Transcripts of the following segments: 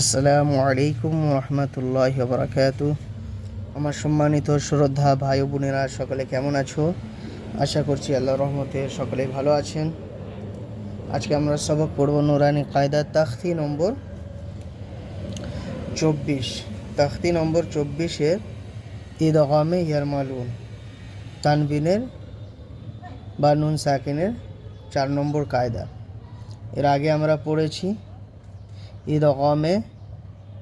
আসসালামু আলাইকুম রহমতুল্লাহ বরাকাত আমার সম্মানিত শ্রদ্ধা ভাই বোনেরা, সকলে কেমন আছো? আশা করছি আল্লাহ রহমতে সকলে ভালো আছেন। আজকে আমরা সবক পড়ব নুরানি কায়দা, তাখতি নম্বর চব্বিশ। তাখতি নম্বর চব্বিশের ঈদ আগামে ইয়ারমালুন, তানবিনের বা নুন সাকিনের চার নম্বর কায়দা। এর আগে আমরা পড়েছি ঈদ অকমে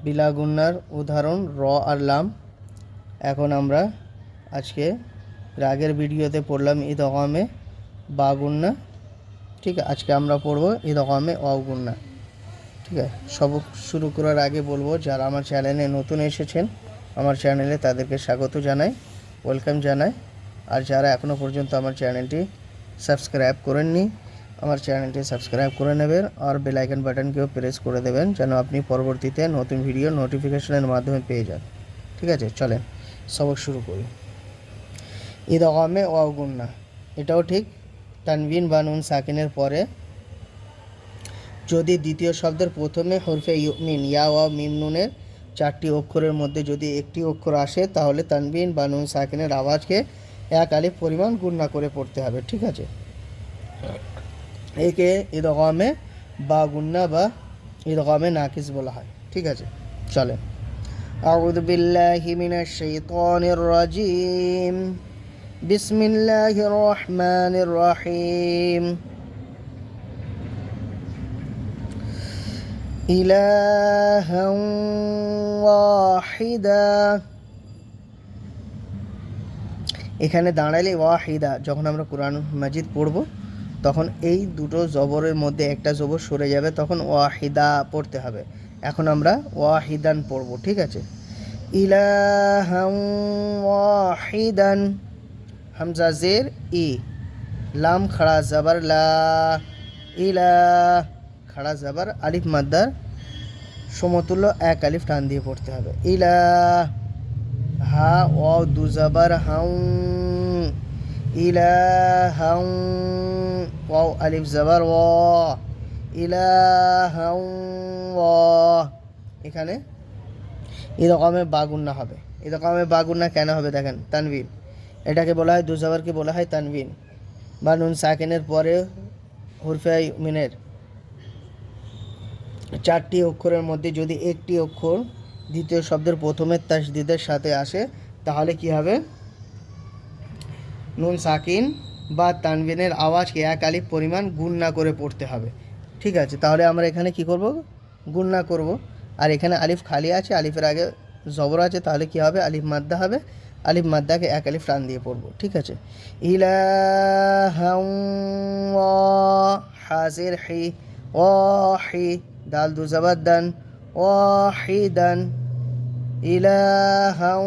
বিলাগুন্নার উদাহরণ র আর লাম। এখন আমরা আজকে রাগের ভিডিওতে পড়লাম ঈদ অকমে বাগুন্না। ঠিক আছে, আজকে আমরা পড়ব ঈদ অকমে অগুন্না ঠিক আছে, সব শুরু করার আগে বলব, যারা আমার চ্যানেলে নতুন এসেছেন, আমার চ্যানেলে তাদেরকে স্বাগত জানাই, ওয়েলকাম জানাই। আর যারা এখনও পর্যন্ত আমার চ্যানেলটি সাবস্ক্রাইব করেননি আমার চ্যানেলটি সাবস্ক্রাইব করে নেবেন আর বেল আইকন বাটনকেও প্রেস করে দেবেন যেন আপনি পরবর্তীতে নতুন ভিডিও নোটিফিকেশনের মাধ্যমে পেয়ে যান। ঠিক আছে, চলেন, সবক শুরু করি। ঈদ আগামে ও গুন্না, এটাও ঠিক, তানবিন বা নুন সাকিনের পরে। যদি দ্বিতীয় শব্দের প্রথমে হরফে ইউমিন, ইয়া ওয়া মিম, নুনের চারটি অক্ষরের মধ্যে যদি একটি অক্ষর আসে, তাহলে তানবিন বা নুন সাকিনের আওয়াজকে এক আলিফ পরিমাণ গুণনা করে পড়তে হবে। ঠিক আছে? একে ঈদগামে বা গুন্না বা ঈদগামে নাকিস বলা হয় ঠিক আছে চলে أعوذ بالله من الشيطان الرجيم بسم الله الرحمن الرحيم إلها واحدا এখানে দাঁড়ালে ওয়াহিদা যখন আমরা কোরআন মাজিদ পড়ব তখন এই দুটো জবরের মধ্যে একটা জবর সরে যাবে, তখন ওয়াহিদা পড়তে হবে। এখন আমরা ওয়াহিদান পড়ব, ঠিক আছে? ইলাহাম ওয়াহিদান, হামজা জের ই। লাম খাড়া জাবার লা ইলা, খাড়া জাবার আলিফ মাদ্দার, সমতুল্য এক আলিফ টান দিয়ে পড়তে হবে। ইলা হা ও দু জাবার হাউ ইলাহাউ ওয়াও আলিফ জাবার ও ইলাহাউ ও এখানে এরকমের বাগুন্না হবে। এরকমের বাগুন্না কেন হবে দেখেন? তানবিন এটাকে বলা হয়, দুজাবারকে বলা হয় তানবিন বা নুন সাকেনের পরে হুরফে মিনের। চারটি অক্ষরের মধ্যে যদি একটি অক্ষর দ্বিতীয় শব্দের প্রথমের তাসদিদের সাথে আসে, তাহলে কি হবে? নুন সাকিন বা তানবিনের আওয়াজকে এক আলিফ পরিমাণ গুণনা করে পড়তে হবে। ঠিক আছে, তাহলে আমরা এখানে কি করব? গুণনা করব। আর এখানে আলিফ খালি আছে, আলিফের আগে জবর আছে, তাহলে কি হবে? আলিফ মাদ্দা হবে। আলিফ মাদ্দাকে এক আলিফ টান দিয়ে পড়ব। ঠিক আছে? ইলাহাউ হাজির হি ও হি দাল দু জাবাদ্দান ওয়াহিদান। ইলাহাউ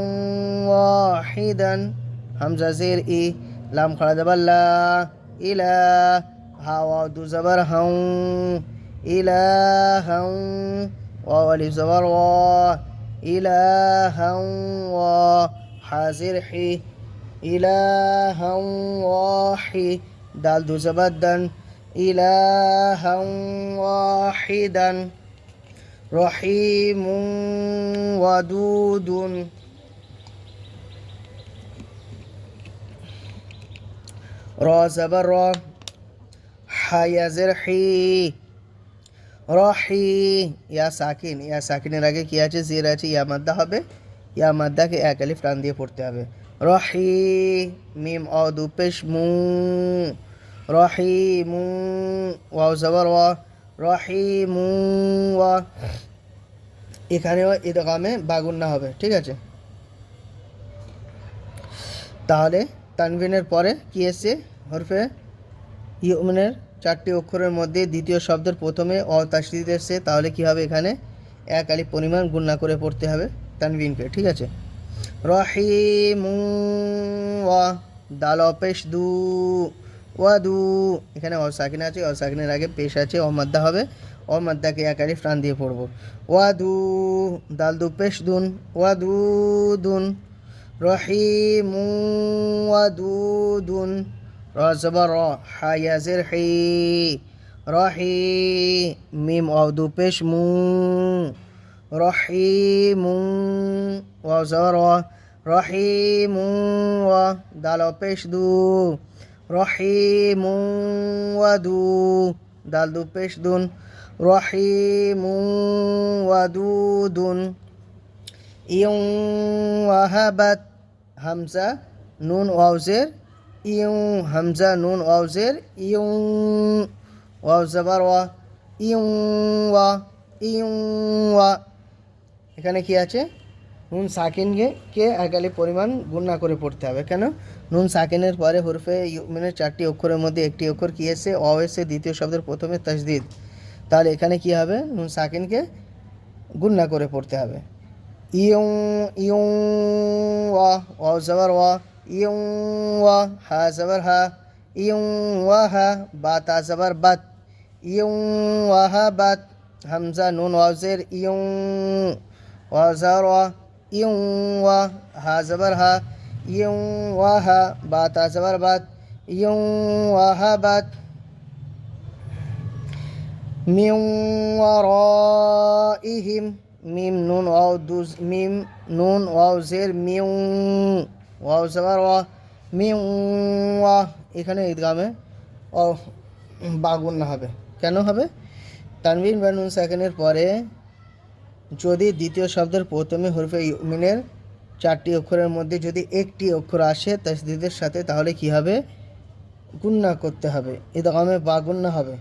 ওয়াহিদান। همزه زير إي لام خلد بلا إلى اله هوا دو زبر هون اله واو الف زبر وا هون وا حازر حي اله واحي دال دو زبر دن اله واحدا رحيم ودود. র জবর র হায়াজের হি রহি ইয়া সাকিন ইয়া সাকিনের আগে কী আছে জির আছে ইয়া মাদ্দা হবে ইয়া মাদ্দাকে এক আলিফ টান দিয়ে পড়তে হবে রহি মিম অ দুপেশ মু রহি মু ওয়াও জবর ওয়া রহি মু ওয়া এখানেও ইদগামে বাগুন্না হবে ঠিক আছে তাহলে তানভিনের পরে কি এসছে হরফে ইউমিনের চারটি অক্ষরের মধ্যে দ্বিতীয় শব্দের প্রথমে অ অতাসিদ এসছে তাহলে কি হবে এখানে? এক আলি পরিমাণ গুণনা করে পড়তে হবে তানবিনকে ঠিক আছে? রহিমু ওয়া, দাল অপেশ দু ওয়াদু এখানে অসাকিন আছে অসাকিনের আগে পেশ আছে অমাদ্দা হবে। অমাদ্দাকে এক আলি প্রাণ দিয়ে পড়ব। ওয়াদু দাল দু, পেশ দুন, ওয়া ওয়াদু দুন। রহিমু ওয়াদু দুন। রজবর হায়াজের হি রহি মিম অদু পেশ মু রহিমু ওয়া জবর ওয়া রহিমু ওয়া দাল পেশ দু রহিমু ওয়াদু দাল দু পেশ দুন রহিমু ওয়াদুদুন ইউং ওয়াহাবাত হামজা নুন ওয়াউজের ইউং হামজা, নুন ওয়াউজের ইউং ওয়াও, জাবার, ওয়া ইউং ওয়া ইউং ওয়া। এখানে কি আছে? নুন সাকিনকে কে একালি পরিমাণ গুণনা করে পড়তে হবে। কেন? নুন সাকিনের পরে হরফে ইউমিনের চারটি অক্ষরের মধ্যে একটি অক্ষর কি এসে অ এসে দ্বিতীয় শব্দের প্রথমে তসদিদ। তাহলে এখানে কি হবে? নুন সাকিনকে গুণনা করে পড়তে হবে। ইয়ং ইয়ং, ওয়া ওয়া জবর, ওয়া হা বা তা জবর বাত ইয়ং ওয়া হা বাত হামজা নুন ওয়াজের ইয়ং ওয়া জবর ওয়া ইয়ং ওয়া হা জবর হা ইয়ং ওয়া হা বা তা জবর বাত ইয়ং ওয়া হা বাত মিং ওয়ারাইহিম মিম নুন ওয়াও দুজ মিম নুন ওয়াও জের মিউ জবর ওয়া মিউ ওয়া এখানে ঈদগামে ও, বাগুন না হবে। কেন হবে? তানবিন বা নুন পরে যদি দ্বিতীয় শব্দের প্রথমে হরফে ইউমিনের চারটি অক্ষরের মধ্যে যদি একটি অক্ষর আসে তাসদিদের সাথে, তাহলে কি হবে? গুন্না করতে হবে। ঈদগামে বাগুন্না হবে।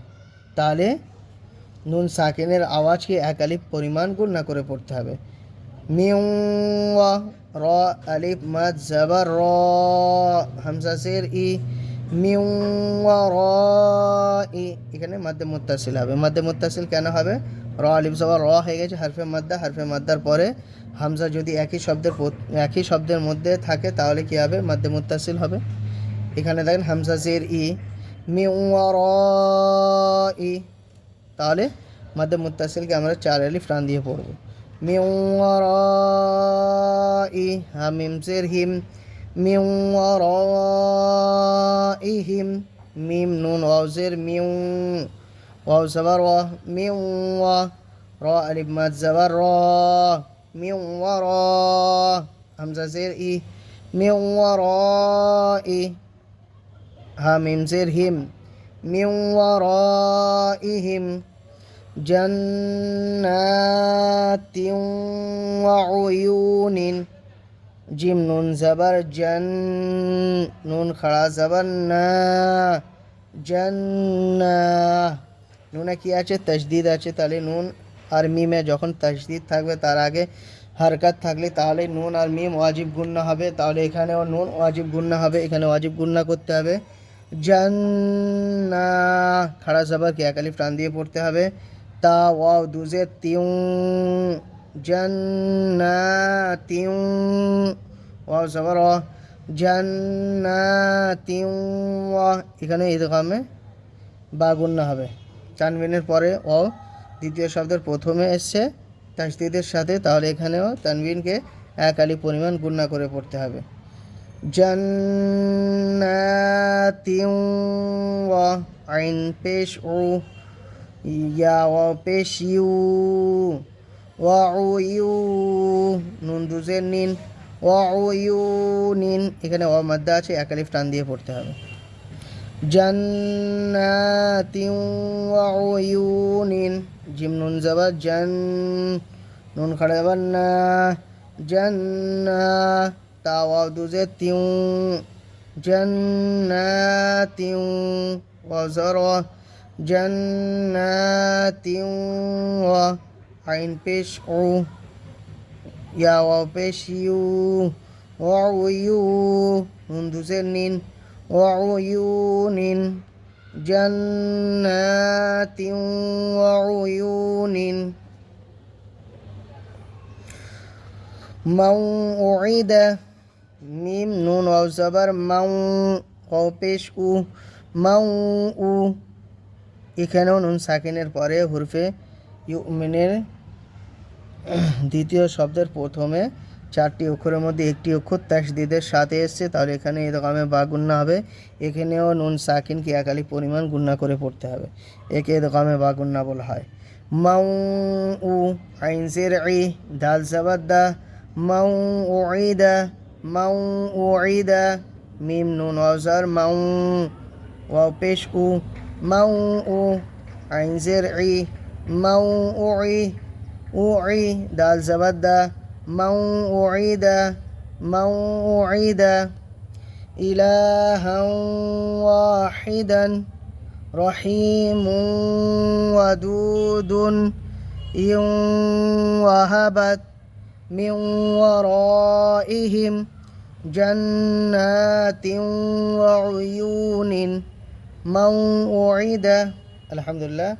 তাহলে নুন সাকিনের আওয়াজকে এক আলিফ পরিমাণ গুণনা করে পড়তে হবে। মিউ ওয়া র, আলিফ, মাদ জাবার র, হামজা সের ই, মিউ র, ই। এখানে মাদ্দে মুত্তাসিল হবে। মাদ্দে মুত্তাসিল কেন হবে? র, আলিফ জাবার র হয়ে গেছে হারফে মাদ্দা। হারফে মাদ্দার পরে হামজা যদি একই শব্দের একই শব্দের মধ্যে থাকে, তাহলে কি হবে? মাদ্দে মুত্তাসিল হবে। এখানে দেখেন হামজা, জের, ই, মিউ র, ই। তাহলে মাদ্দে মুত্তাসিলকে আমরা চার আলিফ টান দিয়ে পড়ব। মিউ ওয়ারাই হামিম জের হিম মিউ ওয়ারাইহিম, মিম নুন ওয়াও জের, মিউ ওয়াও জাবার ওয়া, মিউ ওয়া র আলিফ মাদ জাবার র, মিউ ওয়ারা হামজা জের ই, মিউ ওয়ারাই হামিম জের হিম মিউ ওয়ারাইহিম। جنات وعيون জিম নুন জাবার জন নুন খাড়া জাবার না জান্না নুনে কি আছে তসদিদ আছে তাহলে নুন আর মিমে যখন তসদিদ থাকবে তার আগে হারকাত থাকলে তাহলে নুন আর মিম ওয়াজিব গুন্না হবে তাহলে এখানেও নুন ওয়াজিব গুন্না হবে এখানে ওয়াজিব গুন্না করতে হবে জান্না খাড়া জাবারকে এক আলিফ টান দিয়ে পড়তে হবে ওয়াও জাবার ওয়া জান্নাতিউ ওয়া এখানে ঈদগামে বা গুন্না হবে। তানবিনের পরে ও দ্বিতীয় শব্দের প্রথমে এসছে তাসদিদের সাথে, তাহলে এখানেও তানবিনকে এক পরিমাণ গুন্না করে পড়তে হবে। জান্নাতিউ ওয়া আইন পেশ ও ইয়া ওয়া পেশ ইউ ওয়া উ ইউ নুন দুজের নিন ওয়া উ ইউ নিন এখানে ও মাদ্দা আছে, এক আলিফ টান দিয়ে পড়তে হবে। জান্নাতি ওয়া উয়ুনিন জিম নুন জাবা জান, নুন খাড়া যাবার না। জান্না তা ওয়াও দুজে তিউ জান্নাতিউ ওয়া জারা جنات وعين بشعو يا وبشيو وعيون ذن وعيون جنات وعيون موعدة ميم نون واو زبر مو أو بشو مو এখানেও নুন সাকিনের পরে হুরফে ইউমিনের দ্বিতীয় শব্দের প্রথমে চারটি অক্ষরের মধ্যে একটি অক্ষর ত্যাস দিদের সাথে এসছে। তাহলে এখানে এদকামে বা গুন্না হবে। এখানেও নুন সাকিনকে একালি পরিমাণ গুন্না করে পড়তে হবে। একে এদকামে বা গুন্না বলা হয়। মাউ উ আইন সের ই দাল সাবাদ্দা মাউ ও দা, মাউ ও দা, মিম নুন অজার মাউ ও পেশ উ موء عين زرعي موعي أوعي دال زبدة موعد موعد إلها واحدا رحيم ودود إن وهبت من ورائهم جنات وعيون. মাউ আলহামদুলিল্লাহ।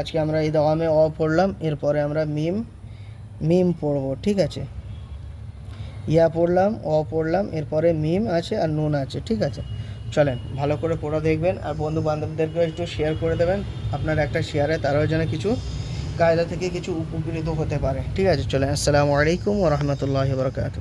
আজকে আমরা এই আমে অ পড়লাম, এরপরে আমরা মিম মিম পড়ব, ঠিক আছে? ইয়া পড়লাম, অ পড়লাম, এরপরে মিম আছে আর নুন আছে, ঠিক আছে? চলেন, ভালো করে পড়া দেখবেন আর বন্ধু বান্ধবদেরকে একটু শেয়ার করে দেবেন। আপনার একটা শেয়ারে তারাও যেন কিছু কায়দা থেকে কিছু উপকৃত হতে পারে, ঠিক আছে? চলেন, আসসালামু আলাইকুম ও রহমতুল্লাহ বরকাত